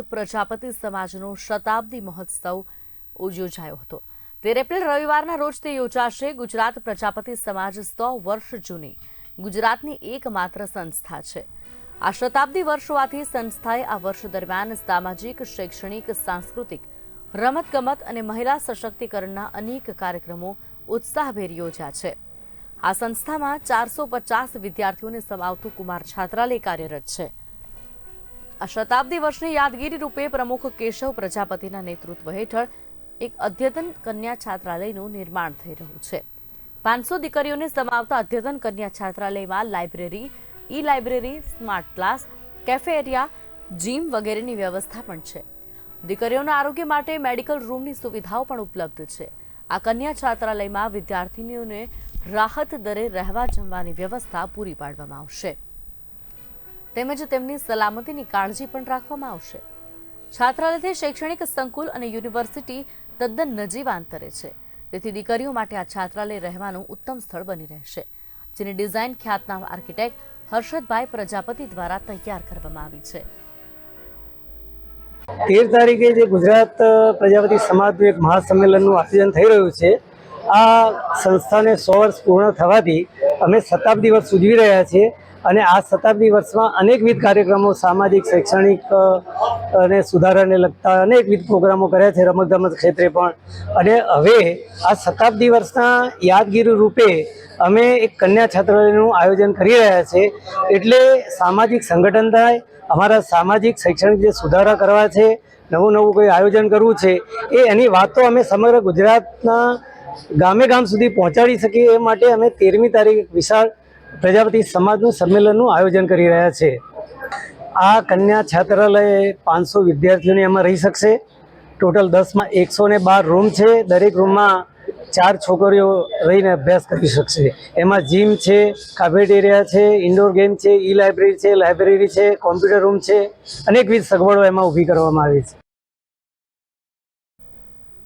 પ્રજાપતિ સમાજનો શતાબ્દી મહોત્સવ યોજાયો હતો. તેર એપ્રિલ રવિવારના રોજ તે યોજાશે. ગુજરાત પ્રજાપતિ સમાજ સો વર્ષ જૂની. ગુજરાતની એકમાત્ર સંસ્થા છે. આ શતાબ્દી વર્ષ હોવાથી સંસ્થાએ આ વર્ષ દરમિયાન સામાજિક, શૈક્ષણિક, સાંસ્કૃતિક, રમતગમત અને મહિલા સશક્તિકરણના અનેક કાર્યક્રમો ઉત્સાહભેર યોજ્યા છે. આ સંસ્થામાં ચારસો પચાસ વિદ્યાર્થીઓને સમાવતું કુમાર છાત્રાલય કાર્યરત છે. આ શતાબ્દી વર્ષની યાદગીરી રૂપે પ્રમુખ કેશવ પ્રજાપતિના નેતૃત્વ હેઠળ એક અદ્યતન કન્યા છાત્રાલયનું નિર્માણ થઈ રહ્યું છે. પાંચસો દીકરીઓને સમાવતા અદ્યતન કન્યા છાત્રાલયમાં library e library smart class cafe area gym વગેરેની વ્યવસ્થા પણ છે. દીકરીઓના આરોગ્ય માટે મેડિકલ રૂમની સુવિધાઓ પણ ઉપલબ્ધ છે. આ કન્યા છાત્રાલયમાં વિદ્યાર્થીનીઓને રાહત દરે રહેવા જમવાની વ્યવસ્થા પૂરી પાડવામાં આવશે. તેમજ તેમની સલામતીની કાળજી પણ રાખવામાં આવશે. છાત્રાલયથી શૈક્ષણિક સંકુલ અને યુનિવર્સિટી તદ્દન નજીવા છે. તેથી દીકરીઓ માટે આ છાત્રાલય રહેવાનું ઉત્તમ સ્થળ બની રહેશે, જેની ડિઝાઇન ખ્યાતનામ આર્કિટેક્ટ હર્ષદભાઈ પ્રજાપતિ દ્વારા તૈયાર કરવામાં આવી છે. તેર તારીખે જે ગુજરાત પ્રજાપતિ સમાજનું એક મહાસંમેલનનું આયોજન થઈ રહ્યું છે, આ સંસ્થાને સો વર્ષ પૂર્ણ થવાથી અમે શતાબ્દી વર્ષ ઉજવી રહ્યા છીએ. અને આ શતાબ્દી વર્ષમાં અનેકવિધ કાર્યક્રમો, સામાજિક, શૈક્ષણિક અને સુધારાને લગતા અનેકવિધ પ્રોગ્રામો કર્યા છે રમતગમત ક્ષેત્રે પણ. અને હવે આ શતાબ્દી વર્ષના યાદગીરી રૂપે અમે એક કન્યા છાત્રાલયનું આયોજન કરી રહ્યા છે. એટલે સામાજિક સંગઠન થાય, અમારા સામાજિક, શૈક્ષણિક જે સુધારા કરવા છે, નવું નવું કોઈ આયોજન કરવું છે, એ એની વાતો અમે સમગ્ર ગુજરાતના ગામે ગામ સુધી પહોંચાડી શકીએ એ માટે અમે તેરમી તારીખ વિશાળ પ્રજાપતિ સમાજનું સંમેલનનું આયોજન કરી રહ્યા છે. આ કન્યા છાત્રાલય પાંચસો વિદ્યાર્થીઓને એમાં રહી શકશે. ટોટલ દસમાં એકસો ને બાર રૂમ છે. દરેક રૂમમાં ચાર છોકરીઓ રહીને અભ્યાસ કરી શકશે. એમાં જીમ છે કાફેટેરિયા છે ઇન્ડોર ગેમ છે ઈ લાઇબ્રેરી છે લાઇબ્રેરી છે કોમ્પ્યુટર રૂમ છે. અનેકવિધ સગવડો એમાં ઊભી કરવામાં આવી છે.